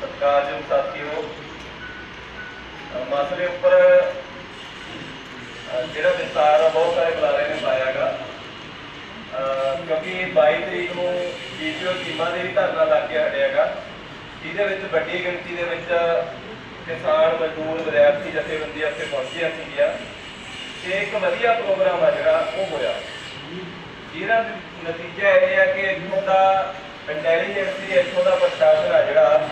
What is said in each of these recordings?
ਸਤਿਕਾਰਯੋਗ ਸਾਥੀਓ, ਅਹ ਮਸਲੇ ਉੱਪਰ ਜਿਹੜਾ ਵਿਸਤਾਰ ਆ, ਬਹੁਤ ਸਾਰੇ ਬੁਲਾਰੇ ਨੇ ਪਾਇਆਗਾ ਕਿਉਂਕਿ 22 ਤਰੀਕ ਨੂੰ ਜੀਪੀਓ ਟੀਮਾਂ ਦੇ ਵੀ ਧਰਨਾ ਲੱਗ ਕੇ ਹਟਿਆਗਾ ਜਿਹਦੇ ਵਿੱਚ ਵੱਡੀ ਗਿਣਤੀ ਦੇ ਵਿੱਚ ਕਿਸਾਨ, ਮਜ਼ਦੂਰ, ਵਿਦਿਆਰਥੀ ਜਥੇਬੰਦੀਆਂ ਇੱਥੇ ਪਹੁੰਚੀਆਂ ਸੀਗੀਆਂ। ਤੇ ਇੱਕ ਵਧੀਆ ਪ੍ਰੋਗਰਾਮ ਆ ਜਿਹੜਾ, ਉਹ ਹੋਇਆ। ਜਿਹਦਾ ਨਤੀਜਾ ਇਹ ਹੈ ਕਿ ਇੱਥੋਂ ਦਾ ਇੰਟੈਲੀਜੈਂਸੀ ਇੱਥੋਂ ਦਾ ਪ੍ਰਸ਼ਾਸਨ ਆ ਜਿਹੜਾ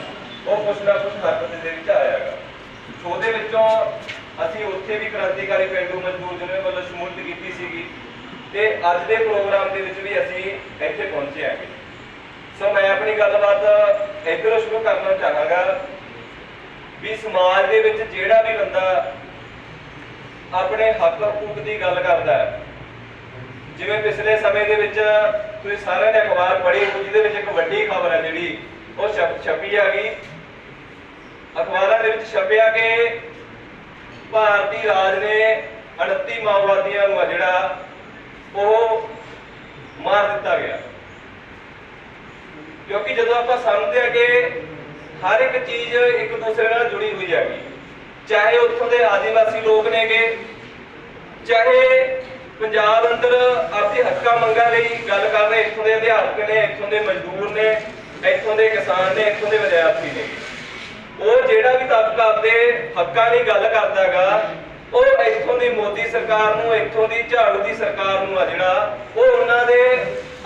ਉਹ ਕੁਛ ਨਾ ਕੁਛ ਹਰਕਤ ਦੇ ਵਿੱਚ ਆਇਆਗਾ ਉਹਦੇ ਵਿੱਚੋਂ ਅਸੀਂ ਉੱਥੇ ਵੀ ਕ੍ਰਾਂਤੀਕਾਰੀ ਪਿੰਡੂ ਮਜ਼ਦੂਰ ਜਿਹਨਾਂ ਵੱਲੋਂ ਸ਼ਮੂਲੀਅਤ ਕੀਤੀ ਸੀਗੀ। ਤੇ ਅੱਜ ਦੇ ਪ੍ਰੋਗਰਾਮ ਦੇ ਵਿੱਚ ਵੀ ਅਸੀਂ ਇੱਥੇ ਪਹੁੰਚੇ ਆਂਗੇ ਸੋ ਮੈਂ ਆਪਣੀ ਗੱਲਬਾਤ ਇੱਧਰੋਂ ਸ਼ੁਰੂ ਕਰਨਾ ਚਾਹਾਂਗਾ ਵੀ ਸਮਾਜ ਦੇ ਵਿੱਚ ਜਿਹੜਾ ਵੀ ਬੰਦਾ ਆਪਣੇ ਹੱਕ ਹਕੂਕ ਦੀ ਗੱਲ ਕਰਦਾ ਹੈ। ਜਿਵੇਂ ਪਿਛਲੇ ਸਮੇਂ ਦੇ ਵਿੱਚ ਤੁਸੀਂ ਸਾਰਿਆਂ ਨੇ ਅਖਬਾਰ ਪੜ੍ਹੀ ਹੋਊ ਜਿਹਦੇ ਵਿੱਚ ਇੱਕ ਵੱਡੀ ਖਬਰ ਹੈ ਜਿਹੜੀ ਉਹ ਛਪੀ ਆ ਗਈ। ਅਖਬਾਰਾਂ ਦੇ ਵਿੱਚ ਛਪਿਆ ਕਿ ਭਾਰਤੀ ਰਾਜ ਨੇ 38 ਮਾਓਵਾਦੀਆਂ ਨੂੰ ਜਿਹੜਾ, ਉਹ ਮਾਰ ਦਿੱਤਾ ਗਿਆ। ਕਿਉਂਕਿ ਜਦੋਂ ਆਪਾਂ ਸਮਝਦੇ ਆ ਕਿ ਹਰ ਇੱਕ ਚੀਜ਼ ਇੱਕ ਦੂਸਰੇ ਨਾਲ ਜੁੜੀ ਹੋਈ ਹੈਗੀ, ਚਾਹੇ ਉੱਥੋਂ ਦੇ ਆਦੀਵਾਸੀ ਲੋਕ ਨੇਗੇ, ਚਾਹੇ ਪੰਜਾਬ ਅੰਦਰ ਆਪਣੀ ਹੱਕਾਂ ਮੰਗਾਂ ਲਈ ਗੱਲ ਕਰ ਰਹੇ, ਇੱਥੋਂ ਦੇ ਅਧਿਆਪਕ ਨੇ, ਇੱਥੋਂ ਦੇ ਮਜ਼ਦੂਰ ਨੇ ਇੱਥੋਂ ਦੇ ਕਿਸਾਨ ਨੇ, ਇੱਥੋਂ ਦੇ ਵਿਦਿਆਰਥੀ ਨੇ। ਉਹ ਜਿਹੜਾ ਵੀ ਤਬਕਾ ਆਪਦੇ ਹੱਕਾਂ ਦੀ ਗੱਲ ਕਰਦਾਗਾ, ਉਹ ਇੱਥੋਂ ਦੀ ਮੋਦੀ ਸਰਕਾਰ ਨੂੰ, ਇੱਥੋਂ ਦੀ ਝਾੜੂ ਦੀ ਸਰਕਾਰ ਨੂੰ ਆ ਜਿਹੜਾ, ਉਹ ਉਹਨਾਂ ਦੇ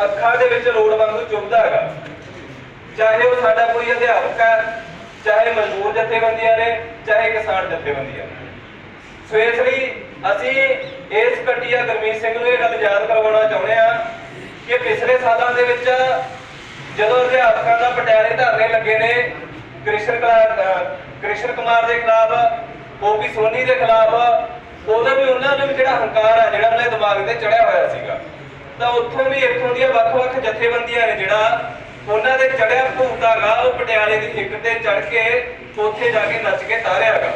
ਅੱਖਾਂ ਦੇ ਵਿੱਚ ਰੋਡ ਵਾਂਗੂ ਚੁੱਭਦਾ ਹੈਗਾ ਚਾਹੇ ਉਹ ਸਾਡਾ ਕੋਈ ਅਧਿਆਪਕ ਹੈ, ਚਾਹੇ ਮਜ਼ਦੂਰ ਜਥੇਬੰਦੀਆਂ ਨੇ, ਚਾਹੇ ਕਿਸਾਨ ਜਥੇਬੰਦੀਆਂ ਨੇ। ਸੋ ਇਸ ਲਈ ਅਸੀਂ ਇਸ ਕਟਿਆ ਗਰਮੀਤ ਸਿੰਘ ਨੂੰ ਇਹ ਗੱਲ ਯਾਦ ਕਰਵਾਉਣਾ ਚਾਹੁੰਦੇ ਆ ਕਿ ਪਿਛਲੇ ਸਾਲਾਂ ਦੇ ਵਿੱਚ ਜਦੋਂ ਅਧਿਆਪਕਾਂ ਦਾ ਪਟਿਆਲੇ ਧਰਨੇ ਲੱਗੇ ਨੇ, ਕ੍ਰਿਸ਼ਨ ਕ੍ਰਿਸ਼ਨ ਕੁਮਾਰ ਦੇ ਖਿਲਾਫ ਓਪੀ ਸੋਨੀ ਦੇ ਖਿਲਾਫ ਉਦੋਂ ਵੀ ਉਹਨਾਂ ਨੂੰ ਜਿਹੜਾ ਹੰਕਾਰ ਆ, ਜਿਹੜਾ ਉਹਨਾਂ ਦਿਮਾਗ ਤੇ ਚੜਿਆ ਹੋਇਆ ਸੀਗਾ। ਤਾਂ ਉੱਥੋਂ ਵੀ, ਇੱਥੋਂ ਦੀਆਂ ਵੱਖ-ਵੱਖ ਜਥੇਬੰਦੀਆਂ ਨੇ ਜਿਹੜਾ, ਉਹਨਾਂ ਦੇ ਚੜਿਆ ਭੂਤਾਗਾ ਉਹ ਪਟਿਆਲੇ ਦੀ ਹਿੱਕ ਤੇ ਚੜ ਕੇ ਉੱਥੇ ਜਾ ਕੇ ਨੱਚ ਕੇ ਤਾਰਿਆਗਾ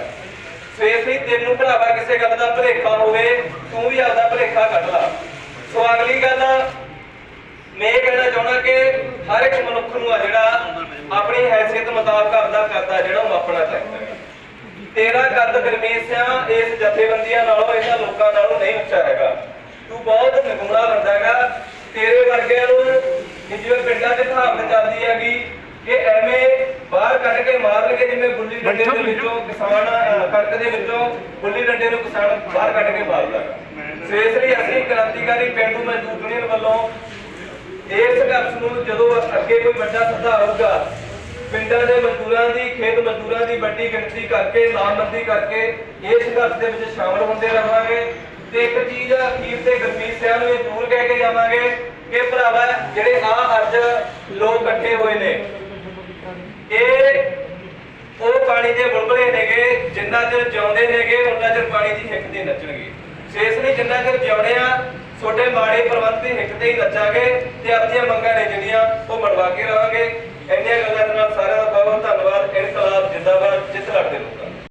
ਸੋ ਇਸ ਲਈ ਤੈਨੂੰ ਭਰਾਵਾ ਕਿਸੇ ਗੱਲ ਦਾ ਭਲੇਖਾ ਹੋਵੇ, ਤੂੰ ਵੀ ਆਪਦਾ ਭੁਲੇਖਾ ਕੱਢ ਲਾ। ਸੋ ਅਗਲੀ ਗੱਲ ਮੈਂ ਇਹ ਕਹਿਣਾ ਚਾਹੁੰਦਾ ਕਿ ਹਰ ਇੱਕ ਮਨੁੱਖ ਨੂੰ ਆ ਜਿਹੜਾ ਆਪਣੀ ਹੈਸੀਅਤ ਮੁਤਾਬਕ ਆਪਦਾ ਕਰਦਾ ਜਿਹੜਾ ਉਹ ਮਾਪਣਾ ਚਾਹੀਦਾ ਤੇਰਾ ਕੱਦ ਗਰਮੇਸ਼ ਆ ਇਸ ਜਥੇਬੰਦੀਆਂ ਨਾਲੋਂ ਇਹਨਾਂ ਲੋਕਾਂ ਨਾਲੋਂ ਨਹੀਂ ਉੱਚਾ ਹੈਗਾ। ਤੂੰ ਬਹੁਤ ਨਿਗੁਣਾ ਬੰਦਾ ਹੈਗਾ। ਤੇਰੇ ਵਰਗਿਆਂ ਨੂੰ ਜਿਵੇਂ ਪਿੰਡਾਂ 'ਚ ਕਹਾਵਤ ਚੱਲਦੀ ਹੈਗੀ ਕਿ ਐਵੇਂ ਬਾਹਰ ਕੱਢ ਕੇ ਮਾਰਨਗੇ ਜਿਵੇਂ ਗੁੱਲੀ ਡੰਡੇ ਦੇ ਵਿੱਚੋਂ ਕਿਸਾਨ ਕਣਕ ਦੇ ਵਿੱਚੋਂ ਗੁੱਲੀ ਡੰਡੇ ਨੂੰ ਕਿਸਾਨ ਬਾਹਰ ਕੱਢ ਕੇ ਮਾਰਦਾ। ਸੋ ਇਸ ਲਈ ਅਸੀਂ ਕ੍ਰਾਂਤੀਕਾਰੀ ਪਿੰਡੂ ਮਜ਼ਦੂਰ ਯੂਨੀਅਨ ਵੱਲੋਂ ਇਸ ਸੰਘਰਸ਼ ਨੂੰ ਜਦੋਂ ਅੱਗੇ ਕੋਈ ਵੱਡਾ ਸੱਦਾ ਆਊਗਾ, ਪਿੰਡਾਂ ਦੇ ਮਜ਼ਦੂਰਾਂ ਦੀ, ਖੇਤ ਮਜ਼ਦੂਰਾਂ ਦੀ ਵੱਡੀ ਗਿਣਤੀ ਕਰਕੇ ਲਾਮਬੰਦੀ ਕਰਕੇ ਇਸ ਸੰਘਰਸ਼ ਦੇ ਵਿੱਚ ਸ਼ਾਮਲ ਹੁੰਦੇ ਰਹਾਂਗੇ ਤੇ ਇੱਕ ਚੀਜ਼ ਅਖੀਰ ਤੇ ਗਰਮੀਤ ਸਿੰਘ ਨੂੰ ਇਹ ਜ਼ਰੂਰ ਕਹਿ ਕੇ ਜਾਵਾਂਗੇ ਕਿ ਭਰਾਵਾ, ਜਿਹੜੇ ਆ ਅੱਜ ਲੋਕ ਇਕੱਠੇ ਹੋਏ ਨੇ, ਇਹ ਉਹ ਪਾਣੀ ਦੇ ਬੁਲਬੁਲੇ ਨੇਗੇ, ਜਿੰਨਾ ਚਿਰ ਜਿਉਂਦੇ ਨੇਗੇ ਉਹਨਾਂ ਚਿਰ ਪਾਣੀ ਦੀ ਹਿੱਕ ਤੇ ਨੱਚਣਗੇ। ਸੋ ਇਸ ਜਿੰਨਾ ਚਿਰ ਜਿਉਂਦੇ ਆ ਛੋਟੇ ਮਾੜੇ ਪ੍ਰਬੰਧ ਦੀ ਹਿੱਕ ਤੇ ਹੀ ਨੱਚਾਂਗੇ ਤੇ ਆਪਣੀਆਂ ਮੰਗਾਂ ਨੇ ਜਿਹੜੀਆਂ ਉਹ ਮਨਵਾ ਕੇ ਰਹਾਂਗੇ ਇੰਨੀਆਂ ਗੱਲਾਂ ਦੇ ਨਾਲ ਸਾਰਿਆਂ ਦਾ ਬਹੁਤ ਬਹੁਤ ਧੰਨਵਾਦ। ਇਨਕਲਾਬ ਜਿੰਦਾਬਾਦ। ਜਿੱਤ ਲੜਦੇ ਲੋਕਾਂ